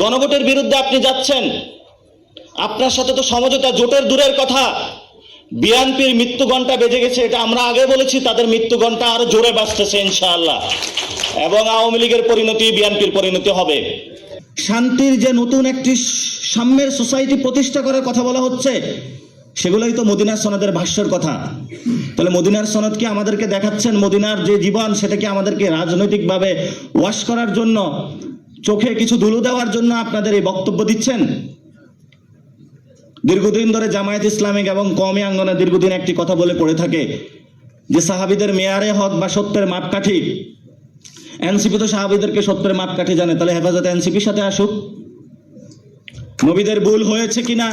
গণভোটের বিরুদ্ধে আপনি যাচ্ছেন। আপনার সাথে তো সমঝোতা, জোটের দূরের কথা। বিএনপির মৃত্যু ঘণ্টা বেজে গেছে, এটা আমরা আগে বলেছি, তাদের মৃত্যু ঘণ্টা আরও জোরে বাঁচতেছে ইনশাআল্লাহ। এবং আওয়ামী লীগের পরিণতি, বিএনপির পরিণতি হবে। শান্তির যে নতুন একটি সাম্যের সোসাইটি প্রতিষ্ঠা করার কথা বলা হচ্ছে, সেগুলোই তো মদিনার সনদের ভাষ্যের কথা। তাহলে মদিনার সনদ কি আমাদেরকে দেখাচ্ছেন? মদিনার যে জীবন সেটাকে আমাদেরকে রাজনৈতিকভাবে ওয়াশ করার জন্য চোখে কিছু ধুলো দেওয়ার জন্য আপনাদের এই বক্তব্য দিচ্ছেন? দীর্ঘদিন ধরে জামায়াত ইসলামিক এবং কওমি আঙ্গনে দীর্ঘদিন একটি কথা বলে পড়ে থাকে যে সাহাবিদের মেয়ারে হক বা সত্যের মাপকাঠি। এনসিপি তো সাহাবিদেরকে সত্যের মাপকাঠি জানে, তাহলে হেফাজত এনসিপির সাথে আসুক। নবীদের ভুল হয়েছে কিনা,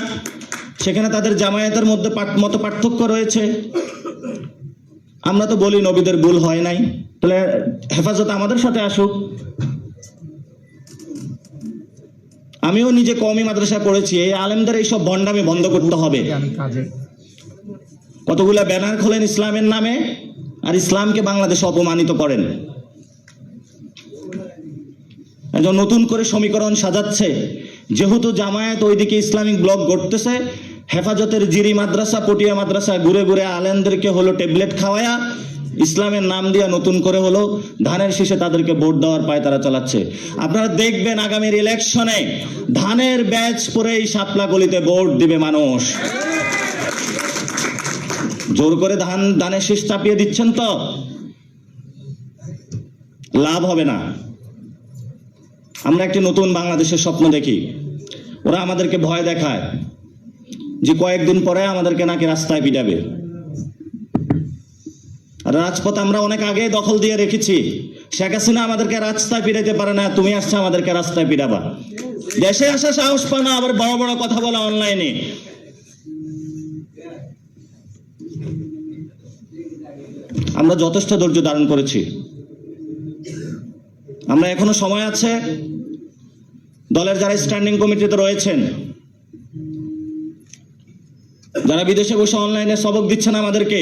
সেখানে তাদের জামায়াতের মধ্যে মত পার্থক্য রয়েছে। আমরা তো বলি নবীদের ভুল হয় নাই, তাহলে হেফাজত আমাদের সাথে আসুক। আমিও নিজে কমই মাদ্রাসা পড়েছি এই আলেমদের এইসব বন্ডামি বন্ধ করতে হবে। কতগুলা ব্যানার খোলেন ইসলামের নামে, আর ইসলামকে বাংলাদেশে অপমানিত করেন। একজন নতুন করে সমীকরণ সাজাচ্ছে, যেহেতু জামায়াত ওইদিকে ইসলামিক ব্লক গড়তেছে, হেফাজতের জিরি মাদ্রাসা, পটিয়া মাদ্রাসা, ঘুরে ঘুরে আলেমদেরকে হলো ট্যাবলেট খাওয়ায়া ইসলামের নাম দিয়া নতুন করে হলো, ধানের শীষে তাদেরকে ভোট দেওয়ার পায় তারা চালাচ্ছে। আপনারা দেখবেন আগামীর ইলেকশনে ধানের ব্যাচ পরে এই শাপলা গলিতে ভোট দিবে মানুষ। জোর করে ধান, ধানের শীষ চাপিয়ে দিচ্ছেন তো? লাভ হবে না। আমরা একটি নতুন বাংলাদেশের স্বপ্ন দেখি। ওরা আমাদেরকে ভয় দেখায় যে কয়েকদিন পরে আমাদেরকে নাকি রাস্তায় পিটাবে। রাজপথ আমরা অনেক আগে দখল দিয়ে রেখেছি। শেখ হাসিনা আমাদেরকে রাস্তায় পিটাইতে পারে না, তুমি আসছে আমাদেরকে রাস্তায় পিটাবা দেশে আসা সাহস পায় না, আবার বড় বড় কথা বলা অনলাইনে আমরা যথেষ্ট ধৈর্য ধারণ করেছি। আমরা এখনও সময় আছে। দলের যারা স্ট্যান্ডিং কমিটিতে রয়েছেন, যারা বিদেশে বসে অনলাইনে সবক দিচ্ছেন আমাদেরকে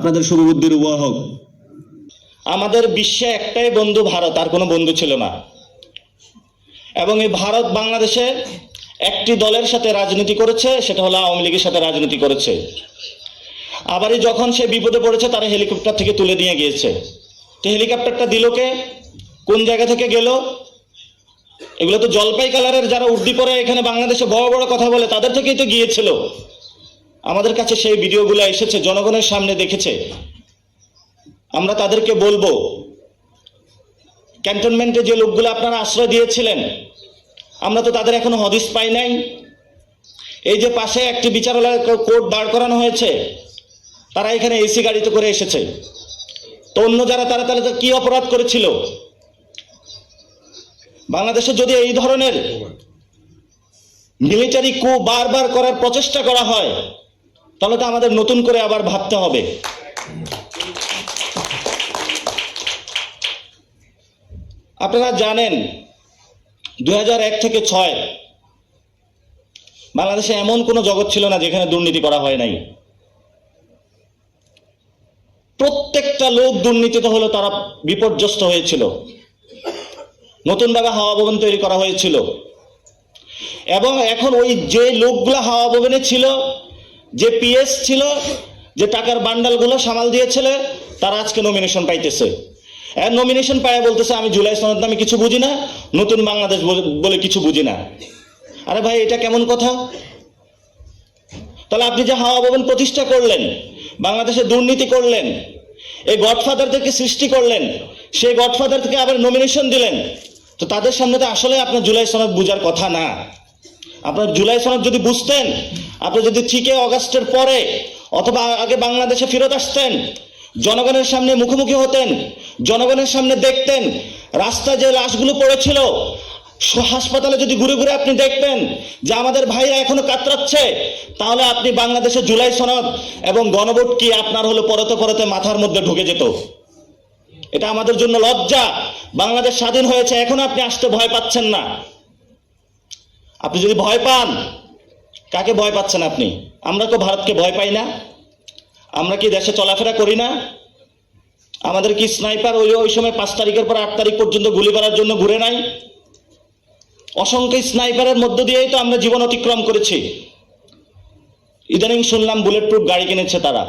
আপনাদের শুভবুদ্ধির উভয় হোক আমাদের বিশ্বে একটাই বন্ধু ভারত, আর কোনো বন্ধু ছিল না। এবং এই ভারত বাংলাদেশে একটি দলের সাথে রাজনীতি করেছে, সেটা হলো আওয়ামী লীগের সাথে রাজনীতি করেছে। আবারই যখন সে বিপদে পড়েছে, তারা হেলিকপ্টার থেকে তুলে নিয়ে গিয়েছে। তো হেলিকপ্টারটা দিল কে? কোন জায়গা থেকে গেল? এগুলো তো জলপাই কালারের যারা উর্দি পরে এখানে বাংলাদেশে বড় বড় কথা বলে, তাদের থেকেই তো গিয়েছিল। আমাদের কাছে সেই ভিডিওগুলো এসেছে জনগণের সামনে দেখেছে। আমরা তাদেরকে বলব ক্যান্টনমেন্টে যে লোকগুলো আপনারা আশ্রয় দিয়েছিলেন আমরা তো তাদের এখনও হদিস পাই নাই। এই যে পাশে একটি বিচারালয় কোর্ট দাঁড় করানো হয়েছে তারা এখানে এসি গাড়িতে করে এসেছে। তো অন্য যারা তারা তাহলে কি অপরাধ করেছিল? বাংলাদেশে যদি এই ধরনের মিলিটারি কু বারবার করার প্রচেষ্টা করা হয় তাহলে তো আমাদের নতুন করে আবার ভাবতে হবে। আপনারা জানেন দু হাজার এক থেকে ছয়, বাংলাদেশে এমন কোনো জগৎ ছিল না যেখানে দুর্নীতি করা হয় নাই। প্রত্যেকটা লোক দুর্নীতিতে হলো তারা বিপর্যস্ত হয়েছিল। নতুনভাবে হাওয়া ভবন তৈরি করা হয়েছিল। এবং এখন ওই যে লোকগুলো হাওয়া ভবনে ছিল যে পিএস ছিল, যে টাকার বান্ডালগুলো সামাল দিয়েছিল, তারা আজকে নমিনেশন পাইতেছে। নমিনেশন পায় বলতেছে, আমি জুলাই সনদ আমি কিছু বুঝি না, নতুন বাংলাদেশ বলে- বলে কিছু বুঝি না। আরে ভাই, এটা কেমন কথা? তাহলে আপনি যে হাওয়া ভবন প্রতিষ্ঠা করলেন, বাংলাদেশে দুর্নীতি করলেন, এই গডফাদারদেরকে সৃষ্টি করলেন, সেই গডফাদার থেকে আবার নমিনেশন দিলেন, তো তাদের সামনে তো আসলে আপনার জুলাই সনদ বুঝার কথা না। আপনার জুলাই সনদ যদি বুঝতেন আপনি যদি ঠিকই অগাস্টের পরে অথবা আগে বাংলাদেশে ফেরত আসতেন, জনগণের সামনে মুখোমুখি হতেন, জনগণের সামনে দেখতেন, রাস্তায় যে লাশগুলো পড়েছিল হাসপাতালে যদি ঘুরে ঘুরে আপনি দেখবেন যে আমাদের ভাইরা এখনও কাতরাচ্ছে, তাহলে আপনি বাংলাদেশের জুলাই সনদ এবং গণভোট কি আপনার হলো পরতে পরতে মাথার মধ্যে ঢুকে যেত? এটা আমাদের জন্য লজ্জা। বাংলাদেশ স্বাধীন হয়েছে, এখনও আপনি আসতে ভয় পাচ্ছেন না। আপনি যদি ভয় পান কাকে ভয় পাচ্ছেন আপনি? আমরা তো ভারতকে ভয় পাই না। আমরা কি দেশে চলাফেরা করি না? আমাদের কি স্নাইপার ওই ওই সময় পাঁচ তারিখের পর আট তারিখ পর্যন্ত গুলি করার জন্য ঘুরে নাই? অসংখ্য স্নাইপারের মধ্য দিয়েই তো আমরা জীবন অতিক্রম করেছি। ইদানিং শুনলাম বুলেট প্রুফ গাড়ি কিনেছে তারা।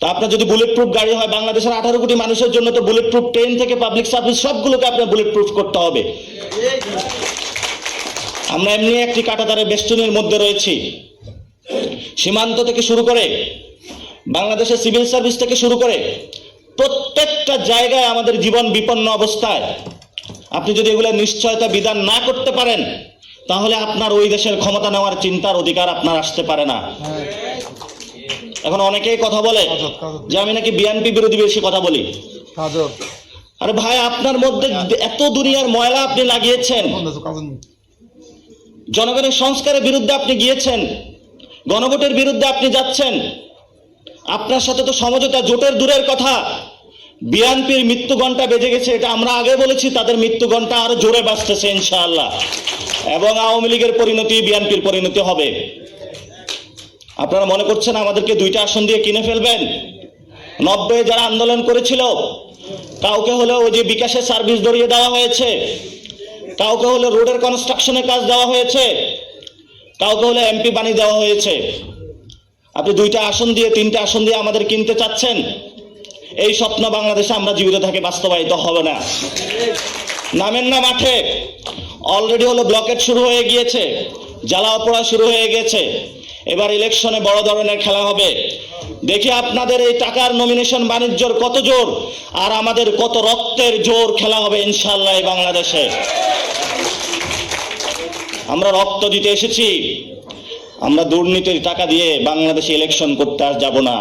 তা আপনার যদি বুলেট প্রুফ গাড়ি হয়, বাংলাদেশের আঠারো কোটি মানুষের জন্য তো বুলেট প্রুফ ট্রেন থেকে পাবলিক সার্ভিস সবগুলোকে আপনার বুলেট প্রুফ করতে হবে। আমরা এমনি একটি কাটাতারের বেষ্টনীর মধ্যে রয়েছি। সীমান্ত থেকে শুরু করে বাংলাদেশের সিভিল সার্ভিস থেকে শুরু করে প্রত্যেকটা জায়গায় আমাদের জীবন বিপন্ন অবস্থায় আপনি যদি এগুলো নিশ্চয়তা বিধান না করতে পারেন তাহলে আপনার ওই দেশের ক্ষমতা নেওয়ার চিন্তার অধিকার আপনার আসতে পারে না। এখন অনেকেই কথা বলে যে আমি নাকি বিএনপি বিরোধী বেশি কথা বলি। আরে ভাই আপনার মধ্যে এত দুনিয়ার ময়লা আপনি লাগিয়েছেন। জনগণের সংস্কারের বিরুদ্ধে আপনি গিয়েছেন, গণভোটের বিরুদ্ধে আপনি যাচ্ছেন, আপনার সাথে তো সমঝোতা, জোটের দূরের কথা। বিএনপির মৃত্যু বেজে গেছে, এটা আমরা আগে বলেছি, তাদের মৃত্যু ঘণ্টা আরও জোরে বাঁচতেছে ইনশাআল্লাহ। এবং আওয়ামী লীগের পরিণতি বিএনপির পরিণতি হবে। আপনারা মনে করছেন আমাদেরকে দুইটা আসন দিয়ে কিনে ফেলবেন? নব্বই যারা আন্দোলন করেছিল, কাউকে হলেও ওই যে বিকাশের সার্ভিস ধরিয়ে দেওয়া হয়েছে কাউকে হলে রোডের কনস্ট্রাকশনের কাজ দেওয়া হয়েছে, কাউকে হলে এমপি বানিয়ে দেওয়া হয়েছে। আপনি দুইটা আসন দিয়ে, তিনটা আসন দিয়ে আমাদের কিনতে চাচ্ছেন, এই স্বপ্ন বাংলাদেশে আমরা জীবিত থাকি, বাস্তবায়িত হবে না। নামেন না মাঠে অলরেডি হলো ব্লকেট শুরু হয়ে গিয়েছে জ্বালা পোড়া শুরু হয়ে গেছে। এবার ইলেকশনে বড় ধরনের খেলা হবে। দেখি আপনাদের এই টাকার নমিনেশন বাণিজ্যর কত জোর, আর আমাদের কত রক্তের জোর খেলা হবে ইনশাল্লাহ বাংলাদেশে। আমরা রক্ত দিতে এসেছি। আমরা দুর্নীতির টাকা দিয়ে বাংলাদেশে ইলেকশন করতে আর যাব না।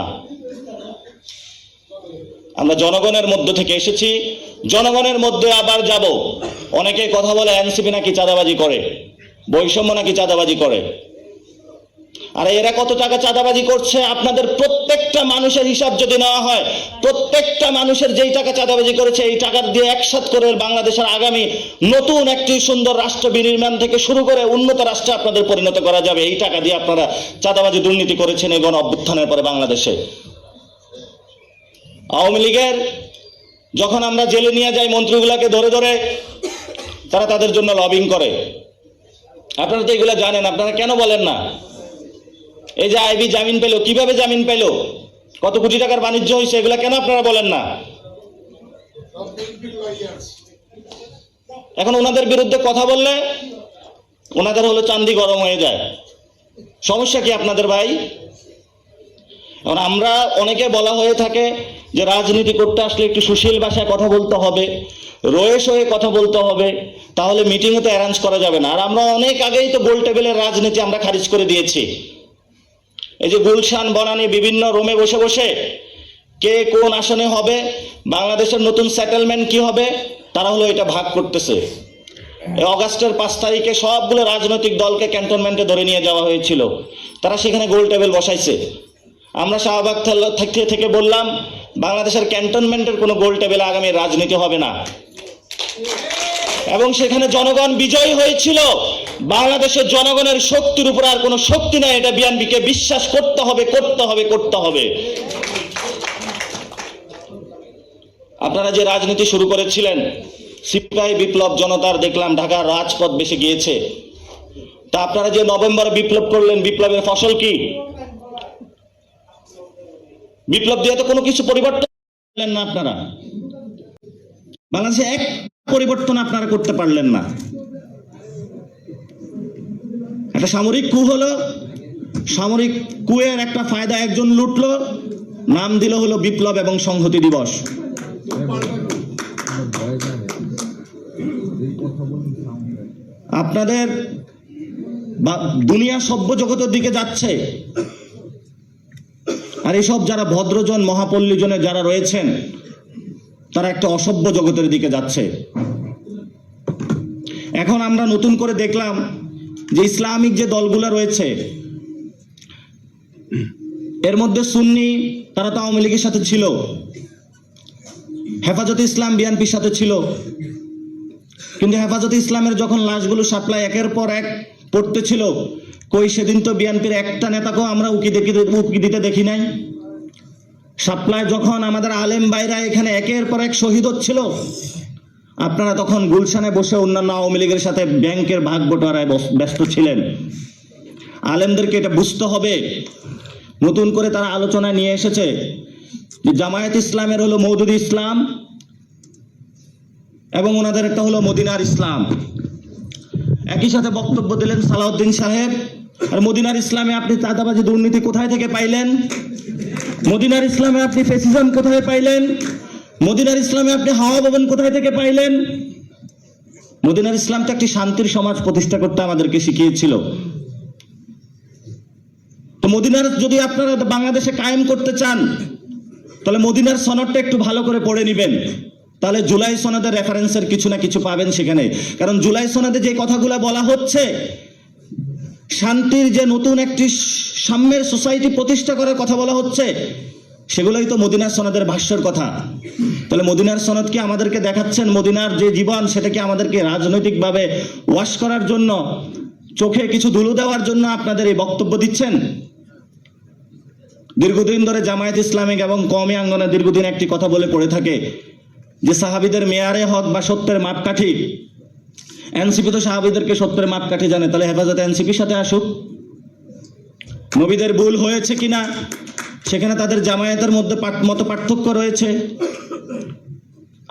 আমরা জনগণের মধ্য থেকে এসেছি। জনগণের মধ্যে আবার যাব। অনেকে কথা বলে এনসিপি নাকি চাঁদাবাজি করে, বৈষম্য নাকি চাঁদাবাজি করে। আর এরা কত টাকা চাঁদাবাজি করছে? আপনাদের প্রত্যেকটা মানুষের হিসাব যদি নেওয়া হয়, প্রত্যেকটা মানুষের যেই টাকা চাঁদাবাজি করেছে, এই টাকার দিয়ে একসাথ করে বাংলাদেশের আগামী নতুন একটি সুন্দর রাষ্ট্র বিনির্মাণ থেকে শুরু করে উন্নত রাষ্ট্রে আপনাদের পরিণত করা যাবে। এই টাকা দিয়ে আপনারা চাঁদাবাজি দুর্নীতি করেছেন এই গণ অভ্যুত্থানের পরে বাংলাদেশে। আওয়ামী লীগের যখন আমরা জেলে নিয়ে যাই, মন্ত্রীগুলাকে ধরে ধরে, তারা তাদের জন্য লবিং করে। আপনারা তো এগুলো জানেন, আপনারা কেন বলেন না? এই যে আইবি জামিন পেল, কীভাবে জামিন পেল? কত কোটি টাকার বাণিজ্য হয়েছে এগুলো কেন আপনারা বলেন না? এখন ওনাদের বিরুদ্ধে কথা বললে ওনাদের হলো চান্দি গরম হয়ে যায়। সমস্যা কি আপনাদের ভাই? আমরা অনেকে বলা হয়ে থাকে যে রাজনীতি করতে আসলে একটু সুশীল ভাষায় কথা বলতে হবে রয়েস হয়ে কথা বলতে হবে, তাহলে মিটিংও তো অ্যারেঞ্জ করা যাবে না। আর আমরা অনেক আগেই তো গোল টেবিলের রাজনীতি আমরা খারিজ করে দিয়েছি। এই যে গুলশান, বনানি বিভিন্ন রোমে বসে বসে কে কোন আসনে হবে, বাংলাদেশের নতুন সেটেলমেন্ট কি হবে, তারা হলো এটা ভাগ করতেছে। অগাস্টের পাঁচ তারিখে সবগুলো রাজনৈতিক দলকে ক্যান্টনমেন্টে ধরে নিয়ে যাওয়া হয়েছিল। তারা সেখানে গোল টেবিল বসাইছে। আমরা শাহবাগ থেকে থেকে বললাম, বাংলাদেশের ক্যান্টনমেন্টের কোনো গোল টেবিলে আগামী রাজনীতি হবে না। এবং সেখানে জনগণ বিজয়ী হয়েছিল। বাংলাদেশের জনগণের শক্তির উপর আর কোনো শক্তি নাই। এটা বিএনপিকে বিশ্বাস করতে হবে করতে হবে করতে হবে। আপনারা যে রাজনীতি শুরু করেছিলেন, সিপাহী বিপ্লব জনতার দেখলাম ঢাকার রাজপথ বেশি গিয়েছে। তা আপনারা যে নভেম্বরে বিপ্লব করলেন, বিপ্লবের ফসল কি? বিপ্লব দিয়ে তো কোনো কিছু পরিবর্তন না আপনারা। বাংলাদেশে এক পরিবর্তন আপনারা করতে পারলেন না। একটা সামরিক কু হলো, সামরিক কুয়ের একটা ফায়দা একজন লুটলো, নাম দিল হলো বিপ্লব এবং সংহতি দিবস। আপনাদের দুনিয়া সভ্য জগতের দিকে যাচ্ছে। আর এসব যারা ভদ্রজন মহাপল্লীজনে যারা রয়েছেন, তারা একটা অসভ্য জগতের দিকে যাচ্ছে। এখন আমরা নতুন করে দেখলাম যে ইসলামিক যে দলগুলো রয়েছে, এর মধ্যে সুন্নি, তারা তো আওয়ামী লীগের সাথে ছিল, হেফাজতে ইসলাম, বিএনপির সাথে ছিল। কিন্তু হেফাজতে ইসলামের যখন লাশগুলো সাপ্লাই একের পর এক পড়তে ছিল, কই সেদিন তো বিএনপির একটা নেতাকেও আমরা উকি দেখি, উকি দিতে দেখি নাই। সাপ্লাই যখন আমাদের আলেম বাইরা এখানে একের পর এক শহীদ হচ্ছিল আপনারা তখন গুলশানে বসে অন্যান্য আওয়ামী লীগের সাথে ব্যাংকের ভাগ বটোয়ারায় ব্যস্ত ছিলেন। আলেমদেরকে এটা বুঝতে হবে। নতুন করে তারা আলোচনায় নিয়ে এসেছে যে জামায়াত ইসলামের হলো মৌদুদি ইসলাম এবং ওনাদের একটা হলো মদিনার ইসলাম। একই সাথে বক্তব্য দিলেন সালাউদ্দিন সাহেব, আর মদিনার ইসলামে আপনি চাঁদাবাজি দুর্নীতি কোথায় থেকে পাইলেন? মদিনার ইসলামে আপনি ফেসিজম কোথায় পাইলেন? মদিনার ইসলামে আপনি হাওয়া ভবন কোথায় থেকে পাইলেন? মদিনার ইসলামটা একটি শান্তির সমাজ প্রতিষ্ঠা করতে আমাদেরকে শিখিয়েছিল। তো মদিনার যদি আপনারা বাংলাদেশে কায়েম করতে চান, তাহলে মদিনার সনদটা একটু ভালো করে পড়ে নিবেন। তাহলে জুলাই সনদের রেফারেন্সের কিছু না কিছু পাবেন সেখানে। কারণ জুলাই সনদে যে কথাগুলো বলা হচ্ছে, শান্তির যে নতুন একটি সাম্যের সোসাইটি প্রতিষ্ঠা করার কথা বলা হচ্ছে সেগুলোই তো মদিনার সনদের ভাষ্যের কথা। তাহলে মদিনার সনদ কি আমাদেরকে দেখাচ্ছেন? মদিনার যে জীবন, সেটা কি আমাদেরকে রাজনৈতিকভাবে ওয়াশ করার জন্য, চোখে কিছু ধুলো দেওয়ার জন্য আপনাদের এই বক্তব্য দিচ্ছেন? দীর্ঘদিন ধরে জামায়াত ইসলামিক এবং কমি আঙ্গনে দীর্ঘদিন একটি কথা বলে পড়ে থাকে যে সাহাবিদের মেয়ারে হক বা সত্যের মাপকাঠি। এনসিপি তো সাহাবিদেরকে সত্যের মাপকাঠি জানে, তাহলে হেফাজত এনসিপির সাথে আসুক। নবীদের ভুল হয়েছে কিনা? সেখানে তাদের জামায়াতের মধ্যে মত পার্থক্য রয়েছে।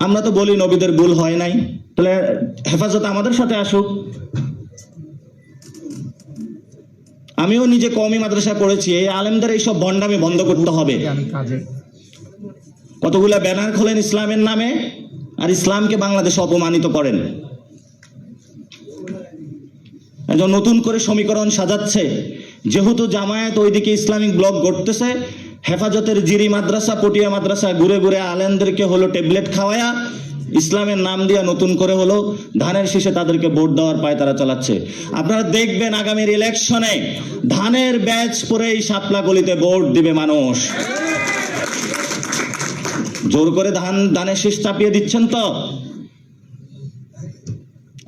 আমরা তো বলি নবীদের ভুল হয় নাই। তাহলে হেফাজত আমাদের সাথে আসুক। আমিও নিজে কমই মাদ্রাসা পড়েছি, এই আলেমদের এইসব ভণ্ডামি বন্ধ করতে হবে। কতগুলা ব্যানার খোলেন ইসলামের নামে, আর ইসলামকে বাংলাদেশে অপমানিত করেন। একজন নতুন করে সমীকরণ সাজাচ্ছে। যেহেতু জামায়াত ওইদিকে ইসলামিক ব্লক গড়তেছে হেফাজতের জিরি মাদ্রাসা, পটিয়া মাদ্রাসা ঘুরে ঘুরে আলেমদেরকে হলো ট্যাবলেট খাওয়ায়া, ইসলামের নাম দিয়া নতুন করে হলো ধানের শীষে তাদেরকে ভোট দেওয়ার পায় তারা চালাচ্ছে। আপনারা দেখবেন আগামীর ইলেকশনে ধানের ব্যাচ পরেই শাপলা গলিতে ভোট দিবে মানুষ। জোর করে ধান, ধানের শীষ চাপিয়ে দিচ্ছেন তো?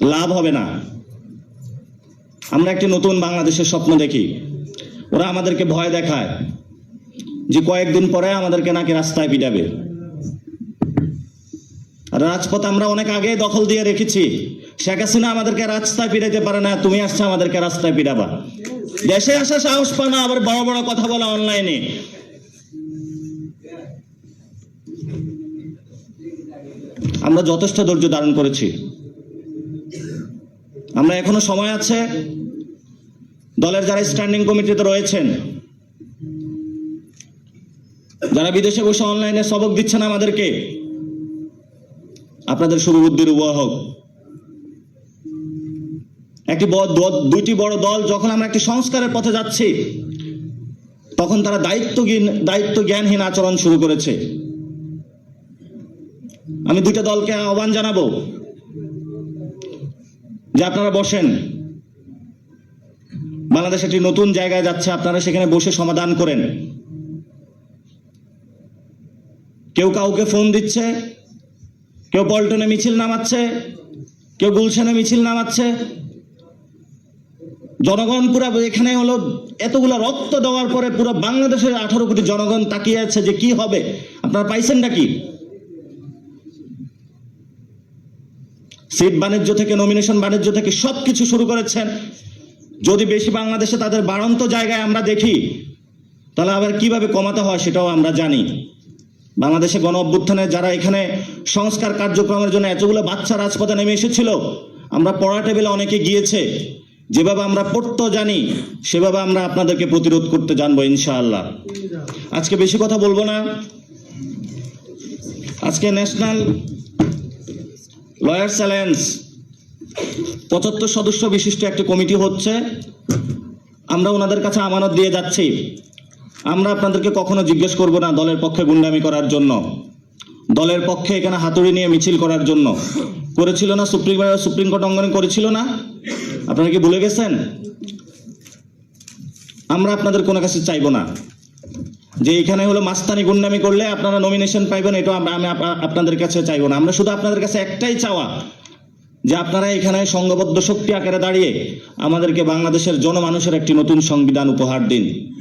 লাভ হবে না। আমরা একটি নতুন বাংলাদেশের স্বপ্ন দেখি। ওরা আমাদেরকে ভয় দেখায়। যে কয়েকদিন পরে আমাদেরকে নাকি রাস্তায় পিটাবে। রাজপথ আমরা অনেক আগে দখল দিয়ে রেখেছি। শেখ হাসিনা আমাদেরকে রাস্তায় পিটাইতে পারে না, তুমি আসছো আমাদেরকে রাস্তায় পিটাবা। দেশে আসা সাহস পা না, আবার বড় বড় কথা বলা অনলাইনে। আমরা যথেষ্ট ধৈর্য ধারণ করেছি। আমরা এখনও সময় আছে। দলের যারা স্ট্যান্ডিং কমিটিতে রয়েছেন যারা বিদেশে বসে অনলাইনে সবক দিচ্ছেন আমাদেরকে, আপনাদের শুভবুদ্ধির উভয় হোক। একটি দুইটি বড় দল যখন আমরা একটি সংস্কারের পথে যাচ্ছি, তখন তারা দায়িত্বহীন দায়িত্ব জ্ঞানহীন আচরণ শুরু করেছে। আমি দুইটা দলকে আহ্বান জানাব যে আপনারা বসেন। বাংলাদেশ একটি নতুন জায়গায় যাচ্ছে, আপনারা সেখানে বসে সমাধান করেন। কেউ কাউকে ফোন দিচ্ছে, কেউ পল্টনে মিছিল নামাচ্ছে, কেউ গুলশানে মিছিল নামাচ্ছে। জনগণ পুরা এখানে হলো এতগুলো রক্ত দেওয়ার পরে পুরো বাংলাদেশের আঠারো কোটি জনগণ তাকিয়ে আছে যে কি হবে। আপনারা পাইছেন নাকি? সিট বাণিজ্য থেকে নমিনেশন বাণিজ্য থেকে সব কিছু শুরু করেছেন। যদি বেশি বাংলাদেশে তাদের বাড়ন্ত জায়গায় আমরা দেখি, তাহলে আবার কীভাবে কমাতে হয় সেটাও আমরা জানি। বাংলাদেশে গণ অভ্যুত্থানে যারা এখানে সংস্কার কার্যক্রমের জন্য এতগুলো বাচ্চা রাজপথে নেমে এসেছিল, আমরা পড়া টেবিলে অনেকে গিয়েছে। যেভাবে আমরা পড়তে জানি, সেভাবে আমরা আপনাদেরকে প্রতিরোধ করতে জানব ইনশাআল্লাহ। আজকে বেশি কথা বলব না। আজকে ন্যাশনাল লয়ার্স অ্যালায়েন্স পঁচাত্তর সদস্য বিশিষ্ট একটি কমিটি হচ্ছে। আমরা ওনাদের কাছে আমানত দিয়ে যাচ্ছি। আমরা আপনাদেরকে কখনো জিজ্ঞেস করব না দলের পক্ষে গুন্ডামি করার জন্য। দলের পক্ষে এখানে হাতুড়ি নিয়ে মিছিল করার জন্য। করেছিল না সুপ্রিম সুপ্রিম কোর্ট অঙ্গনে করেছিল না? আপনারা কি ভুলে গেছেন? আমরা আপনাদের কোনো কাছে চাইব না। যে এখানে হলো মাস্তানি গুন্ডামি করলে আপনারা নমিনেশন পাইবেন এটা আমি আপনাদের কাছে চাইব না। আমরা শুধু আপনাদের কাছে একটাই চাওয়া যে আপনারা এখানে সংঘবদ্ধ শক্তি আকারে দাঁড়িয়ে আমাদেরকে বাংলাদেশের জনমানুষের একটি নতুন সংবিধান উপহার দিন।